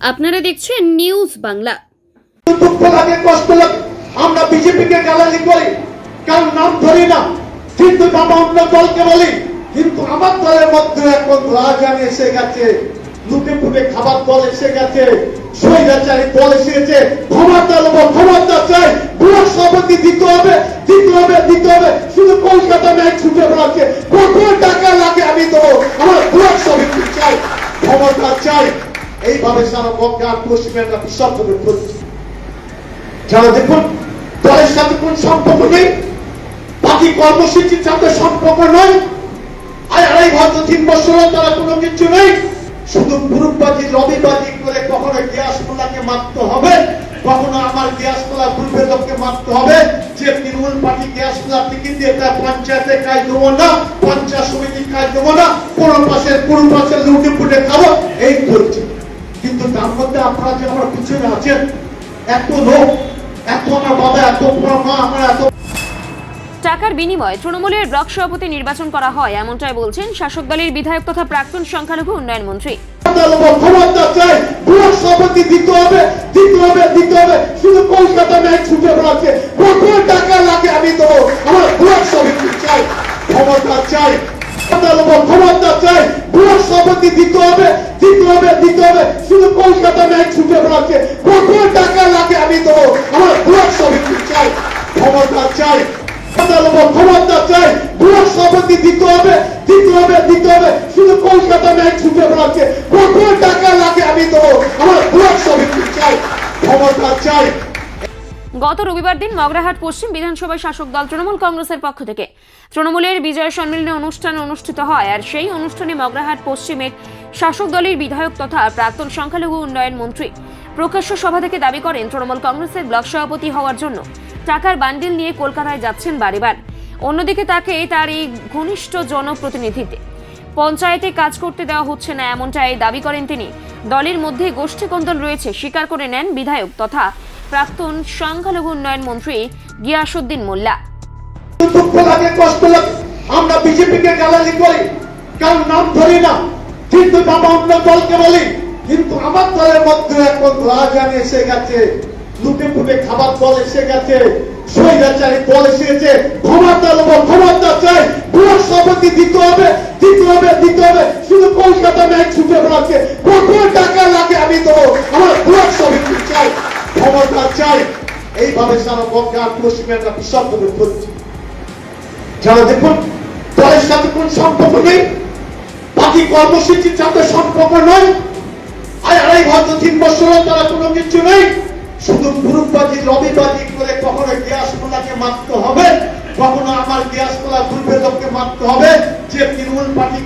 আপনারা দেখছেন নিউজ বাংলা। আমরা বিজেপিকে করি। কারণ নাম ধরি না। কিন্তু বাবা অন্য দলকে বলি। কিন্তু আমার দলের মধ্যে এখন রাজানি এসে গেছে। লুটে ফুটে খাবার দল এসে গেছে। দল এসে গেছে চাই সভাপতি দিতে হবে দিতে হবে দিতে হবে। শুধু কলকাতা ম্যাচ ছুটে বেড়াচ্ছে। কত টাকা লাগে আমি দেবো? আমার সভাপতি চাই ক্ষমতা চাই এইভাবে সারা বঙ্গে আর পশ্চিমে একটা বিশাল করে চলছে যারা দেখুন, দলের সাথে কোন সম্পর্ক নেই, বাকি কর্মসূচির সাথে সম্পর্ক নয়, আর তিন তারা কোনো কিছু নেই, শুধু গ্রুপবাজি লবিবাজি করে কখনো মারতে হবে, কখনো আমার গ্রুপের লোককে মারতে হবে, যে তৃণমূল পার্টি টিকিট দিয়ে তার পঞ্চায়েতে কাজ দেবো না, পঞ্চায়েত সমিতির কাজ দেবো না, কোন পাশের কোন পাশের পিছনে এত লোক এত আমার এত মা আমার এত টাকার বিনিময়ে তৃণমূলের ব্লক সভাপতি নির্বাচন করা হয় এমনটাই বলছেন শাসক দলের বিধায়ক তথা প্রাক্তন সংখ্যালঘু উন্নয়ন মন্ত্রী। ক্ষমতা নেব, ক্ষমতা চাই ব্লক সভাপতি দিতে হবে দিতে হবে দিতে হবে শুধু কলকাতা ম্যাচ ছুটে বেড়াচ্ছে। টাকা লাগে আমি দেবো? আমার ব্লক সভাপতি চাই ক্ষমতা চাই। ক্ষমতা নেব, ক্ষমতা চাই ব্লক সম্পত্তি দিতে হবে দিতে হবে দিতে হবে। শুধু কলকাতা ম্যাচ ছুটে বেড়াচ্ছে। কত টাকা লাগে আমি দেবো আমার ব্লক সভাপতি চাই ক্ষমতা চাই। ক্ষমতা নেব, ক্ষমতা চাই ব্লক সভাপতি দিতে হবে দিতে হবে দিতে হবে। শুধু কলকাতা ম্যাচ ছুটে বেড়াচ্ছে। গত রবিবার দিন মগরাহাট পশ্চিম বিধানসভায় শাসক দল তৃণমূল কংগ্রেসের পক্ষ থেকে তৃণমূলের বিজয় সম্মেলনী অনুষ্ঠান অনুষ্ঠিত হয়, আর সেই অনুষ্ঠানে মগরাহাট পশ্চিমের শাসক দলের বিধায়ক তথা প্রাক্তন সংখ্যালঘু উন্নয়ন মন্ত্রী প্রকাশ্য সভা থেকে দাবি করেন তৃণমূল কংগ্রেসের ব্লক সভাপতি হওয়ার জন্য টাকার বান্ডিল নিয়ে কলকাতায় যাচ্ছেন বারেবার। অন্যদিকে তাকে তার এই ঘনিষ্ঠ জনপ্রতিনিধিতে পঞ্চায়েতে কাজ করতে দেওয়া হচ্ছে না, এমনটাই দাবি করেন তিনি। দলের মধ্যে গোষ্ঠী কোন্দল রয়েছে, স্বীকার করে নেন বিধায়ক তথা প্রাক্তন সংখ্যালঘু উন্নয়ন মন্ত্রী গিয়াসুদ্দিন মোল্লা। দুঃখ লাগে, কষ্ট লাগে। আমরা গালালি করি। কারণ নাম ধরি না। কিন্তু বাবা অন্য দলকে বলি। কিন্তু আমার দলের মধ্যে এখন এসে গেছে। লুটে ফুটে খাবার দল এসে গেছে। স্বৈরাচারী দল এসে গেছে ক্ষমতা নেব ক্ষমতা চাই। ব্লক সভাপতি দিতে হবে দিতে হবে দিতে হবে। শুধু কলকাতা ম্যাচ ছুটে এইভাবে সারা বঙ্গে আর পশ্চিমে একটা বিশাল করে চলছে যারা দেখুন দলের সাথে কোন সম্পর্ক নেই। বাকি কর্মসূচির সাথে সম্পর্ক নয় আর আড়াই তিন তারা কোনো কিছু নেই। শুধু গ্রুপবাজি লবিবাজি করে কখনো হবে, কখনো আমার হবে। যে তৃণমূল পার্টি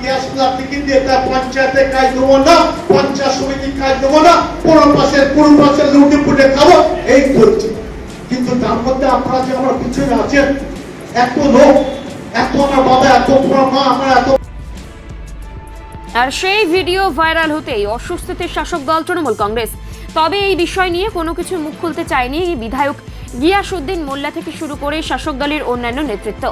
টিকিট দিয়ে তার পঞ্চায়েতে কাজ দেবো না, পঞ্চায়েত সমিতির কাজ দেবো না কোন পাশের কোন পাশের লুটে পুটে খাব, এই করছে কিন্তু তার মধ্যে আপনারা যে আমার পিছনে আছেন, এত লোক, এত আমার বাবা, এত মা, আমার এত আর সেই ভিডিও ভাইরাল হতেই অস্বস্তিতে শাসক দল তৃণমূল কংগ্রেস। তবে এই বিষয় নিয়ে কোনো কিছু মুখ খুলতে চায়নি বিধায়ক গিয়াসউদ্দিন মোল্লা থেকে শুরু করে শাসক দলের অন্যান্য নেতৃত্ব।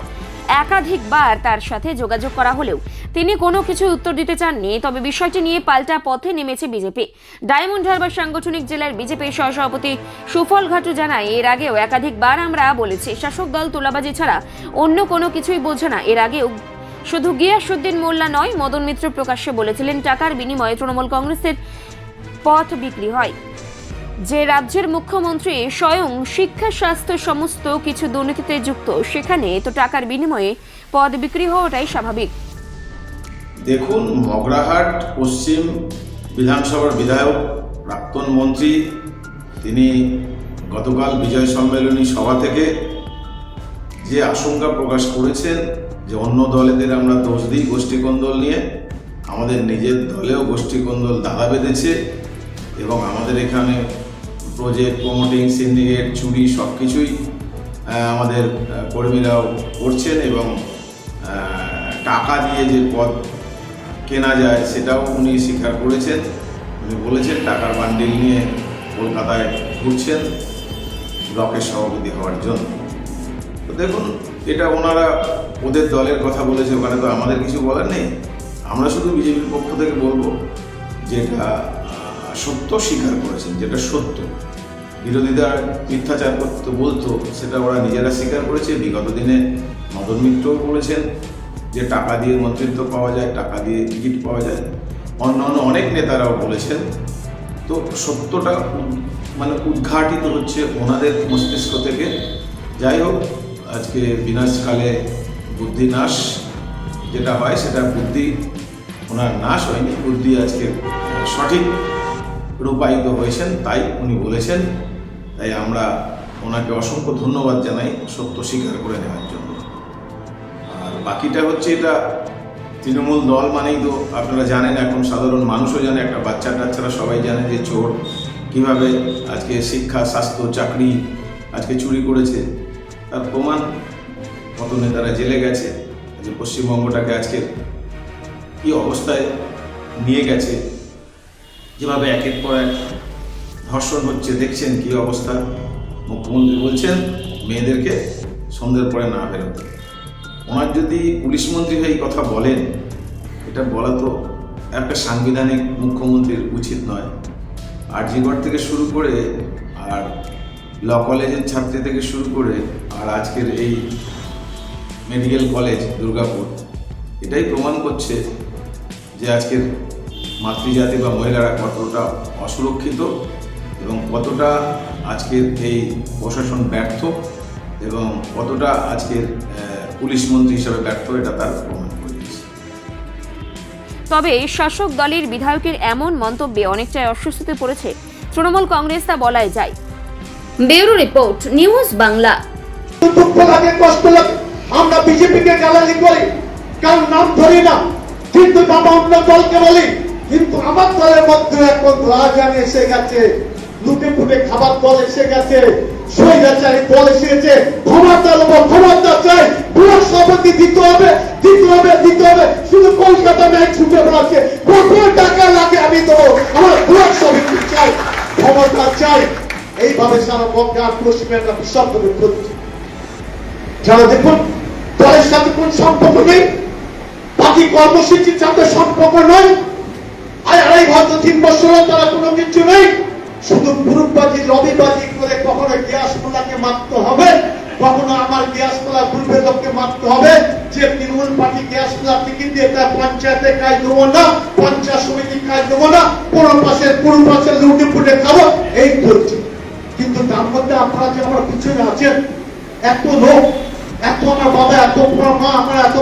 একাধিকবার তার সাথে যোগাযোগ করা হলেও তিনি কোনো কিছু উত্তর দিতে চাননি। তবে বিষয়টি নিয়ে পাল্টা পথে নেমেছে বিজেপি। ডায়মন্ড হারবার সাংগঠনিক জেলার বিজেপির সহসভাপতি সুফল ঘাটু জানায়, এর আগেও একাধিকবার আমরা বলেছি, শাসক দল তোলাবাজি ছাড়া অন্য কোনো কিছুই বোঝে না। এর আগেও শুধু গিয়াসুদ্দিন মোল্লা নয়, মদন মিত্র প্রকাশ্যে বলেছিলেন, টাকার বিনিময়ে তৃণমূল কংগ্রেসের পথ বিক্রি হয়। যে রাজ্যের মুখ্যমন্ত্রী স্বয়ং শিক্ষা, স্বাস্থ্য সমস্ত কিছু দুর্নীতিতে যুক্ত, সেখানে তো টাকার বিনিময়ে পদ বিক্রি হওয়াটাই স্বাভাবিক। দেখুন, মগরাহাট পশ্চিম বিধানসভার বিধায়ক, প্রাক্তন মন্ত্রী, তিনি গতকাল বিজয় সম্মেলনী সভা থেকে যে আশঙ্কা প্রকাশ করেছেন যে অন্য দলেদের আমরা দোষ দিই গোষ্ঠীকন্দল নিয়ে, আমাদের নিজের দলেও গোষ্ঠীকন্দল দাঁড়া বেঁধেছে এবং আমাদের এখানে প্রজেক্ট প্রমোটিং সিন্ডিকেট চুরি সব কিছুই আমাদের কর্মীরাও করছেন এবং টাকা দিয়ে যে পদ কেনা যায় সেটাও উনি স্বীকার করেছেন। উনি বলেছেন টাকার বান্ডিল নিয়ে কলকাতায় ঘুরছেন ব্লকের সভাপতি হওয়ার জন্য। তো দেখুন এটা ওনারা ওদের দলের কথা বলেছে ওখানে তো আমাদের কিছু বলার নেই। আমরা শুধু বিজেপির পক্ষ থেকে বলব যে এটা আহ, সত্য স্বীকার করেছেন, যেটা সত্য। বিরোধীরা মিথ্যাচার করতে বলতো, সেটা ওরা নিজেরা স্বীকার করেছে। বিগত দিনে মদন মিত্রও বলেছেন যে টাকা দিয়ে মন্ত্রিত্ব পাওয়া যায়, টাকা দিয়ে টিকিট পাওয়া যায়। অন্যান্য অনেক নেতারাও বলেছেন। তো সত্যটা মানে উদ্ঘাটিত হচ্ছে ওনাদের মস্তিষ্ক থেকে। যাই হোক, আজকে বিনাশকালে বুদ্ধি নাশ যেটা হয়, সেটা বুদ্ধি, ওনার নাশ হয়নি। বুদ্ধি আজকে সঠিক। রূপায়িত হয়েছেন, তাই উনি বলেছেন, তাই আমরা ওনাকে অসংখ্য ধন্যবাদ জানাই সত্য স্বীকার করে নেওয়ার জন্য। আর বাকিটা হচ্ছে এটা তৃণমূল দল মানেই তো আপনারা জানেন, এখন সাধারণ মানুষও জানে, একটা বাচ্চা টাচ্চারা সবাই জানে যে চোর, কীভাবে আজকে শিক্ষা, স্বাস্থ্য, চাকরি আজকে চুরি করেছে। তার প্রমাণ কত নেতারা জেলে গেছে, যে পশ্চিমবঙ্গটাকে আজকে কি অবস্থায় নিয়ে গেছে যেভাবে একের পর এক ধর্ষণ হচ্ছে, দেখছেন কি অবস্থা? মুখ্যমন্ত্রী বলছেন, মেয়েদেরকে সন্ধ্যের পরে না বেরোতে। ওনার যদি পুলিশ মন্ত্রী হয়ে কথা বলেন, এটা বলা তো একটা সাংবিধানিক মুখ্যমন্ত্রীর উচিত নয়। আর থেকে শুরু করে আর ল কলেজের ছাত্রী থেকে শুরু করে আর আজকের এই মেডিকেল কলেজ দুর্গাপুর, এটাই প্রমাণ করছে যে আজকের মাতৃজাতি বা মহিলারা কতটা অসুরক্ষিত এবং কতটা আজকের এই প্রশাসন ব্যর্থ এবং কতটা আজকের পুলিশ মন্ত্রী হিসাবে ব্যর্থ এটা তার প্রমাণ করে দিয়েছে। তবে শাসক দলের বিধায়কের এমন মন্তব্যে অনেকটাই অস্বস্তিতে পড়েছে তৃণমূল কংগ্রেস তা বলাই যায়। Bureau report news Bangla. দুঃখ লাগে কষ্ট লাগে। আমরা বিজেপিকে গালালি করি কারণ নাম ধরি না। কিন্তু বাবা অন্য দলকে বলি কিন্তু আমার দলের মধ্যে এখন রাজানি এসে গেছে, লুটে ফুটে খাবার দল এসে গেছে এইভাবে যারা দেখুন, দলের সাথে কোন সম্পর্ক নেই, বাকি কর্মসূচির সাথে সম্পর্ক নয়। আর আড়াই হয়তো তিন বছর তারা কোনো কিছু নেই। শুধু গ্রুপবাজি লবিবাজি করে কখনো গ্যাস মারতে হবে, কখনো আমার গ্যাস গ্রুপের লোককে মারতে হবে। যে তৃণমূল পার্টি গ্যাস টিকিট দিয়ে তার পঞ্চায়েতে কাজ দেবো না, পঞ্চায়েত সমিতি কাজ দেবো না কোন পাশে কোন পাশে লুটে ফুটে খাব, এই করছে কিন্তু তার মধ্যে আপনারা যে আমার পিছনে আছেন, এত লোক, এত আমার বাবা, এত মা, আমরা এত